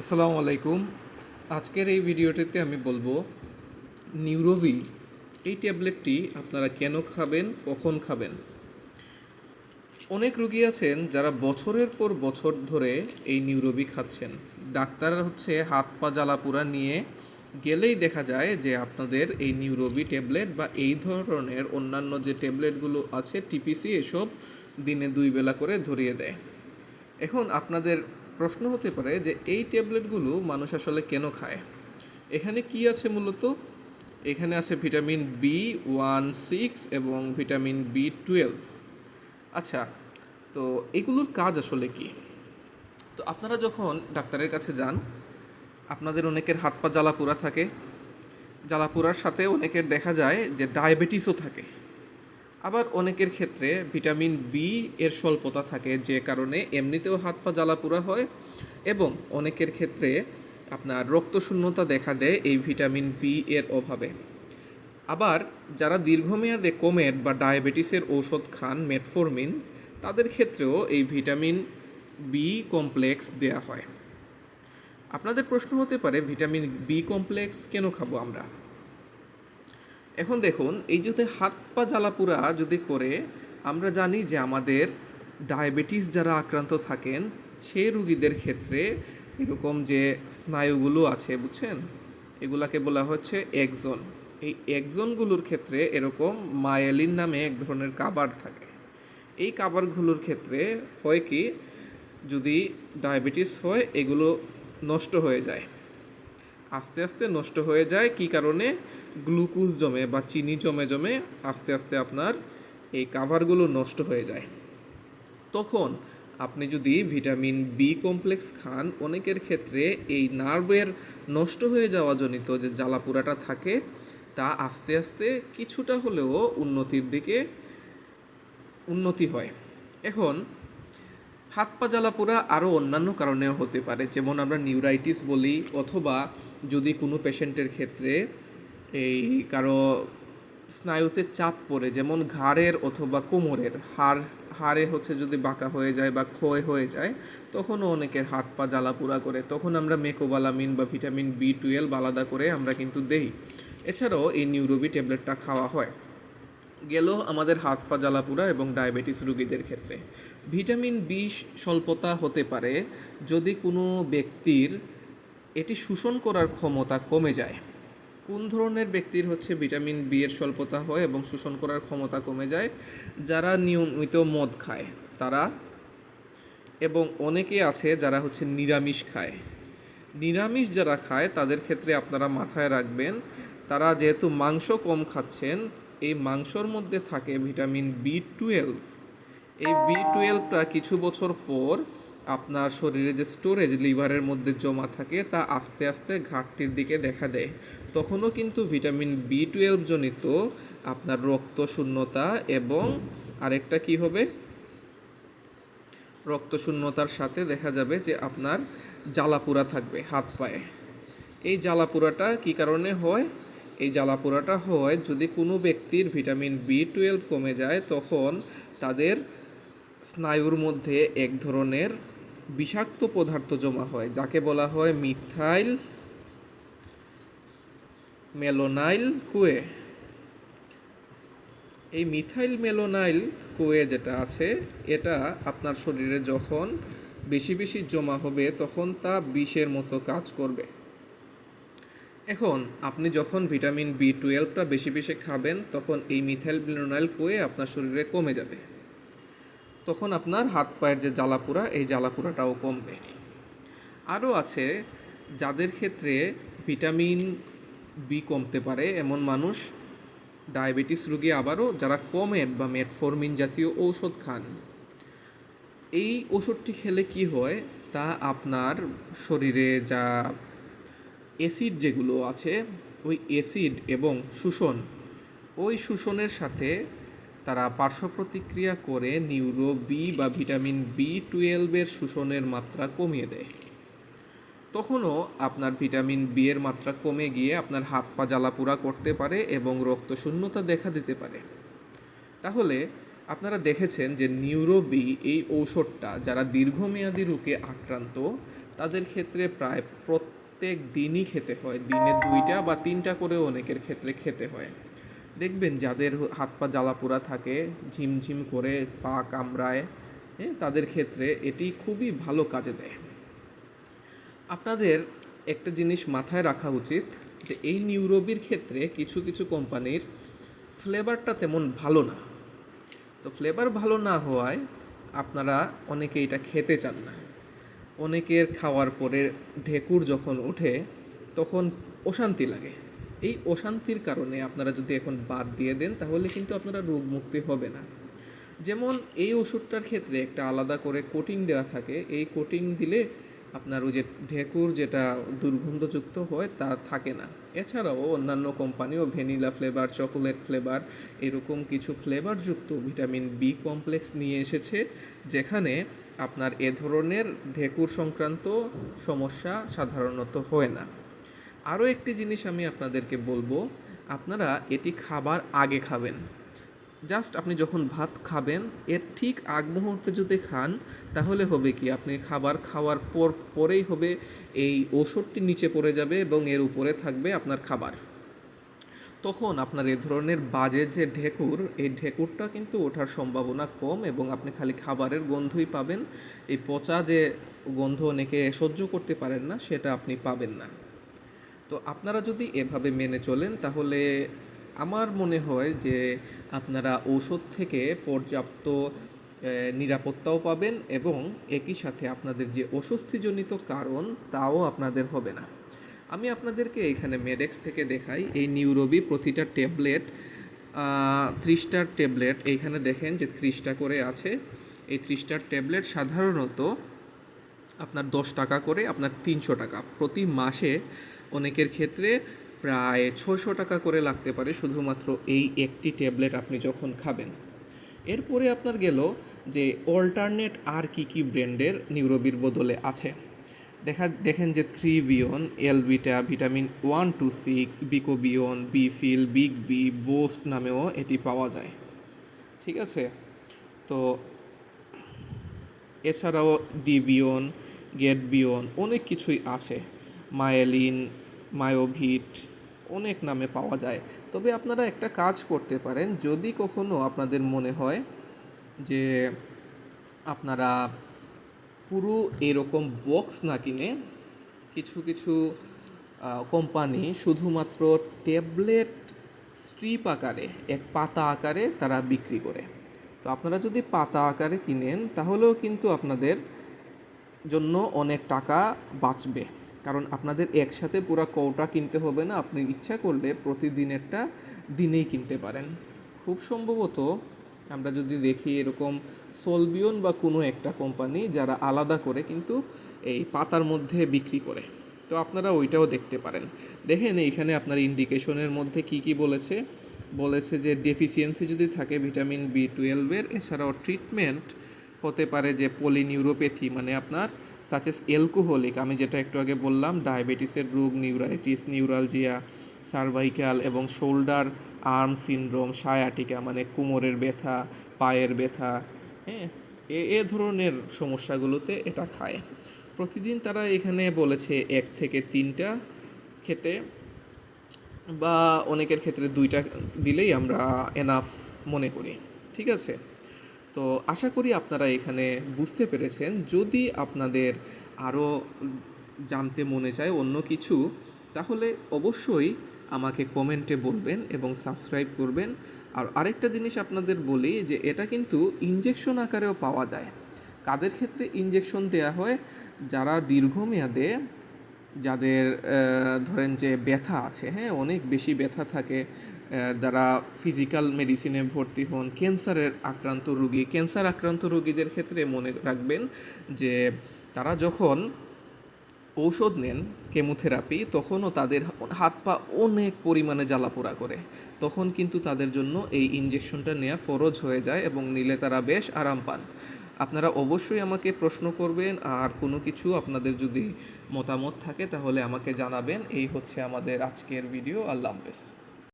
আসসালামু আলাইকুম। আজকের এই ভিডিওটিতে আমি বলব নিউরোভি এই ট্যাবলেটটি আপনারা কেন খাবেন, কখন খাবেন? অনেক রুগী আছেন যারা বছরের পর বছর ধরে এই নিউরোভি খাচ্ছেন। ডাক্তার হচ্ছে হাত পা জ্বালাপুরা নিয়ে গেলেই দেখা যায় যে আপনাদের এই নিউরোভি ট্যাবলেট বা এই ধরনের অন্যান্য যে ট্যাবলেটগুলো আছে, টিপিসি, এসব দিনে দুই বেলা করে ধরিয়ে দেয়। এখন আপনাদের প্রশ্ন হতে পারে যে এই ট্যাবলেটগুলো মানুষ আসলে কেন খায়? এখানে কি আছে মূলত? এখানে আছে ভিটামিন বি ওয়ান সিক্স এবং ভিটামিন বি টুয়েলভ। আচ্ছা তো এগুলোর কাজ আসলে কি? তো আপনারা যখন ডাক্তারের কাছে যান, আপনাদের অনেকের হাত পা জ্বালাপুরা থাকে। জ্বালাপুরার সাথে অনেকের দেখা যায় যে ডায়াবেটিসও থাকে। আবার অনেকের ক্ষেত্রে ভিটামিন বি এর স্বল্পতা থাকে যে কারণে এমনিতেও হাত পা জ্বালাপুরা হয় এবং অনেকের ক্ষেত্রে আপনার রক্তশূন্যতা দেখা দেয় এই ভিটামিন বি এর অভাবে। আবার যারা দীর্ঘমেয়াদে কোমেট বা ডায়াবেটিসের ঔষধ খান মেটফরমিন, তাদের ক্ষেত্রেও এই ভিটামিন বি কমপ্লেক্স দেয়া হয়। আপনাদের প্রশ্ন হতে পারে, ভিটামিন বি কমপ্লেক্স কেন খাব আমরা? এখন দেখুন, এই যদি হাত পা জ্বালাপুরা যদি করে, আমরা জানি যে আমাদের ডায়াবেটিস যারা আক্রান্ত থাকেন, সে রুগীদের ক্ষেত্রে এরকম যে স্নায়ুগুলো আছে, বুঝছেন? এগুলাকে বলা হচ্ছে একজন এই একজনগুলোর ক্ষেত্রে এরকম মায়েলিন নামে এক ধরনের কাবার থাকে। এই কাবারগুলোর ক্ষেত্রে হয় কি, যদি ডায়াবেটিস হয়, এগুলো নষ্ট হয়ে যায়। আস্তে আস্তে নষ্ট হয়ে যায়। কি কারণে? গ্লুকোজ জমে বা চিনি জমে জমে আস্তে আস্তে আপনার এই কাভারগুলো নষ্ট হয়ে যায়। তখন আপনি যদি ভিটামিন বি কমপ্লেক্স খান, অনেকের ক্ষেত্রে এই নার্ভের নষ্ট হয়ে যাওয়া জনিত যে জ্বালাপুরাটা থাকে, তা আস্তে আস্তে কিছুটা হলেও উন্নতির দিকে উন্নতি হয়। এখন হাত পা জ্বালাপোড়া আরও অন্যান্য কারণেও হতে পারে, যেমন আমরা নিউরাইটিস বলি অথবা যদি কোনো পেশেন্টের ক্ষেত্রে এই কারও স্নায়ুতে চাপ পড়ে, যেমন ঘাড়ের অথবা কোমরের, হাড়, হাড়ে হচ্ছে যদি বাঁকা হয়ে যায় বা ক্ষয় হয়ে যায়, তখনও অনেকের হাত পা জ্বালাপোড়া করে। তখন আমরা মেকোবালামিন বা ভিটামিন বি টুয়েলভ আলাদা করে আমরা কিন্তু দেই। এছাড়াও এই নিউরোবি ট্যাবলেটটা খাওয়া হয়। গেল আমাদের হাত পা জ্বালাপুরা এবং ডায়াবেটিস রোগীদের ক্ষেত্রে। ভিটামিন বি স্বল্পতা হতে পারে যদি কোনো ব্যক্তির এটি শোষণ করার ক্ষমতা কমে যায়। কোন ধরনের ব্যক্তির হচ্ছে ভিটামিন বি এর স্বল্পতা হয় এবং শোষণ করার ক্ষমতা কমে যায়? যারা নিয়মিত মদ খায়, তারা এবং অনেকে আছে যারা হচ্ছে নিরামিষ খায়। নিরামিষ যারা খায়, তাদের ক্ষেত্রে আপনারা মাথায় রাখবেন, তারা যেহেতু মাংস কম খাচ্ছেন এই মাংসর মধ্যে থাকে ভিটামিন বি টুয়েলভ এই বি টুয়েলভটা কিছু বছর পর আপনার শরীরে যে স্টোরেজ লিভারের মধ্যে জমা থাকে, তা আস্তে আস্তে ঘাটতির দিকে দেখা দেয়। তখনও কিন্তু ভিটামিন বি টুয়েলভ জনিত আপনার রক্ত শূন্যতা এবং আরেকটা কি হবে? রক্ত শূন্যতার সাথে দেখা যাবে যে আপনার জ্বালাপুরা থাকবে হাত পায়ে এই জ্বালাপুরাটা কি কারণে হয়? এই জ্বালাপোড়াটা হয় যদি কোনো ব্যক্তির ভিটামিন বি টুয়েলভ কমে যায়, তখন তাদের স্নায়ুর মধ্যে এক ধরনের বিষাক্ত পদার্থ জমা হয়, যাকে বলা হয় মিথাইল মেলোনাইল কুয়ে। এই মিথাইল মেলোনাইল কুয়ে যেটা আছে, এটা আপনার শরীরে যখন বেশি বেশি জমা হবে, তখন তা বিষের মতো কাজ করবে। এখন আপনি যখন ভিটামিন বি টুয়েলভটা বেশি বেশি খাবেন, তখন এই মিথাইল ব্লিনোনাইল কোয়ে আপনার শরীরে কমে যাবে। তখন আপনার হাত পায়ের যে জ্বালাপুরা এই জ্বালাপুরাটাও কমবে। আরও আছে, যাদের ক্ষেত্রে ভিটামিন বি কমতে পারে, এমন মানুষ, ডায়াবেটিস রোগী আবারও যারা কমেট বা মেটফরমিন জাতীয় ঔষধ খান। এই ওষুধটি খেলে কি হয়? তা আপনার শরীরে যা অ্যাসিড যেগুলো আছে, ওই অ্যাসিড এবং শোষণ, ওই শোষণের সাথে তারা পার্শ্ব প্রতিক্রিয়া করে নিউরো বি বা ভিটামিন বি টুয়েলভের শোষণের মাত্রা কমিয়ে দেয়। তখনও আপনার ভিটামিন বি এর মাত্রা কমে গিয়ে আপনার হাত পা জ্বালাপুরা করতে পারে এবং রক্তশূন্যতা দেখা দিতে পারে। তাহলে আপনারা দেখেছেন যে নিউরো বি এই ঔষধটা, যারা দীর্ঘমেয়াদী রোগে আক্রান্ত, তাদের ক্ষেত্রে প্রায় প্রত্যেক দিনই খেতে হয়। দিনে দুইটা বা তিনটা করেও অনেকের ক্ষেত্রে খেতে হয়। দেখবেন যাদের হাত পা জ্বালাপোড়া থাকে, ঝিমঝিম করে পা কামড়ায় হ্যাঁ তাদের ক্ষেত্রে এটি খুবই ভালো কাজে দেয়। আপনাদের একটা জিনিস মাথায় রাখা উচিত যে এই নিউরোবির ক্ষেত্রে কিছু কিছু কোম্পানির ফ্লেভারটা তেমন ভালো না। তো ফ্লেভার ভালো না হওয়ায় আপনারা অনেকে এটা খেতে চান না। অনেকের খাওয়ার পরে ঢেকুর যখন ওঠে তখন অশান্তি লাগে। এই অশান্তির কারণে আপনারা যদি এখন বাদ দিয়ে দেন, তাহলে কিন্তু আপনারা রোগ মুক্তি হবে না। যেমন এই ওষুধটার ক্ষেত্রে একটা আলাদা করে কোটিং দেওয়া থাকে। এই কোটিং দিলে আপনার ওই যে ঢেকুর যেটা দুর্গন্ধযুক্ত হয়, তা থাকে না। এছাড়াও অন্যান্য কোম্পানিও ভ্যানিলা ফ্লেভার চকোলেট ফ্লেভার এরকম কিছু ফ্লেভারযুক্ত ভিটামিন বি কমপ্লেক্স নিয়ে এসেছে, যেখানে আপনার এ ধরনের ঢেকুর সংক্রান্ত সমস্যা সাধারণত হয় না। আরও একটি জিনিস আমি আপনাদেরকে বলব, আপনারা এটি খাবার আগে খাবেন। জাস্ট আপনি যখন ভাত খাবেন, এর ঠিক আগ মুহূর্তে যদি খান, তাহলে হবে কি, আপনি খাবার খাওয়ার পর, পরেই হবে এই ওষুধটি নিচে পড়ে যাবে এবং এর উপরে থাকবে আপনার খাবার। তখন আপনার এ ধরনের বাজে যে ঢেকুর, এই ঢেকুরটা কিন্তু ওঠার সম্ভাবনা কম এবং আপনি খালি খাবারের গন্ধই পাবেন। এই পচা যে গন্ধ অনেকে সহ্য করতে পারেন না, সেটা আপনি পাবেন না। তো আপনারা যদি এভাবে মেনে চলেন, তাহলে আমার মনে হয় যে আপনারা ঔষধ থেকে পর্যাপ্ত নিরাপত্তাও পাবেন এবং একই সাথে আপনাদের যে অস্বস্তিজনিত কারণ, তাও আপনাদের হবে না। আমি আপনাদেরকে এখানে মেডেক্স থেকে দেখাই এই নিউরোবি প্রতিটা ট্যাবলেট ত্রিশটার ট্যাবলেট। এইখানে দেখেন যে ত্রিশটা করে আছে। এই ত্রিশটার ট্যাবলেট সাধারণত আপনার দশ টাকা করে, আপনার তিনশো টাকা। প্রতি মাসে অনেকের ক্ষেত্রে প্রায় ছশো টাকা করে লাগতে পারে শুধুমাত্র এই একটি ট্যাবলেট আপনি যখন খাবেন। এরপরে আপনার গেল যে অল্টারনেট আর কি কি ব্র্যান্ডের নিউরোবির বদলে আছে। দেখা, দেখেন যে থ্রি বিয়ন এলবিটা, ভিটামিন ওয়ান, টু, সিক্স, বিকোবিয়ন বিফিল বিগ বি, বোস্ট নামেও এটি পাওয়া যায়। ঠিক আছে? তো এছাড়াও ডিবিয়ন গেট বিয়ন অনেক কিছুই আছে। মায়েলিন, মায়োভিট, অনেক নামে পাওয়া যায়। তবে আপনারা একটা কাজ করতে পারেন, যদি কখনো আপনাদের মনে হয় যে আপনারা পুরো এরকম বক্স না কিনে কিছু কিছু কোম্পানি শুধুমাত্র ট্যাবলেট স্ট্রিপ আকারে, এক পাতা আকারে তারা বিক্রি করে। তো আপনারা যদি পাতা আকারে কিনেন, তাহলেও কিন্তু আপনাদের জন্য অনেক টাকা বাঁচবে। কারণ আপনাদের একসাথে পুরো কৌটা কিনতে হবে না, আপনি ইচ্ছা করলে প্রতিদিনেরটা দিনেই কিনতে পারেন। খুব সম্ভবত আমরা যদি দেখি এরকম সলবিয়ন বা কোনো একটা কোম্পানি যারা আলাদা করে কিন্তু এই পাতার মধ্যে বিক্রি করে। তো আপনারা ওইটাও দেখতে পারেন। দেখেন এইখানে আপনার ইন্ডিকেশনের মধ্যে কি কি বলেছে? বলেছে যে ডেফিসিয়েন্সি যদি থাকে ভিটামিন বি টুয়েলভের এছাড়াও ট্রিটমেন্ট হতে পারে যে পলিনিউরোপ্যাথি মানে আপনার সাচেস অ্যালকোহলিক আমি যেটা একটু আগে বললাম ডায়াবেটিসের রোগ নিউরাইটিস নিউরালজিয়া সার্ভাইকাল এবং শোল্ডার আর্ম সিনড্রোম সায়াটিকা মানে কোমরের ব্যথা, পায়ের ব্যথা হ্যাঁ এ ধরনের সমস্যাগুলোতে এটা খায়। প্রতিদিন তারা এখানে বলেছে এক থেকে তিনটা খেতে বা অনেকের ক্ষেত্রে দুইটা দিলেই আমরা এনাফ মনে করি, ঠিক আছে? তো আশা করি আপনারা এখানে বুঝতে পেরেছেন। যদি আপনাদের আরও জানতে মনে চায় অন্য কিছু, তাহলে অবশ্যই আমাকে কমেন্টে বলবেন এবং সাবস্ক্রাইব করবেন। আর আরেকটা জিনিস আপনাদের বলি যে এটা কিন্তু ইঞ্জেকশন আকারেও পাওয়া যায়। কাদের ক্ষেত্রে ইঞ্জেকশন দেওয়া হয় যারা দীর্ঘমেয়াদে যাদের ধরেন যে ব্যথা আছে হ্যাঁ অনেক বেশি ব্যথা থাকে যারা ফিজিক্যাল মেডিসিনে ভর্তি হন, ক্যান্সারের আক্রান্ত রোগী, ক্যান্সার আক্রান্ত রোগীদের ক্ষেত্রে মনে রাখবেন যে তারা যখন ঔষধ নেন কেমোথেরাপি, তখনও তাদের হাত পা অনেক পরিমাণে জ্বালাপোড়া করে। তখন কিন্তু তাদের জন্য এই ইঞ্জেকশনটা নেওয়া ফরজ হয়ে যায় এবং নিলে তারা বেশ আরাম পান। আপনারা অবশ্যই আমাকে প্রশ্ন করবেন, আর কোনো কিছু আপনাদের যদি মতামত থাকে তাহলে আমাকে জানাবেন। এই হচ্ছে আমাদের আজকের ভিডিও। আল্লাহ হাফেজ।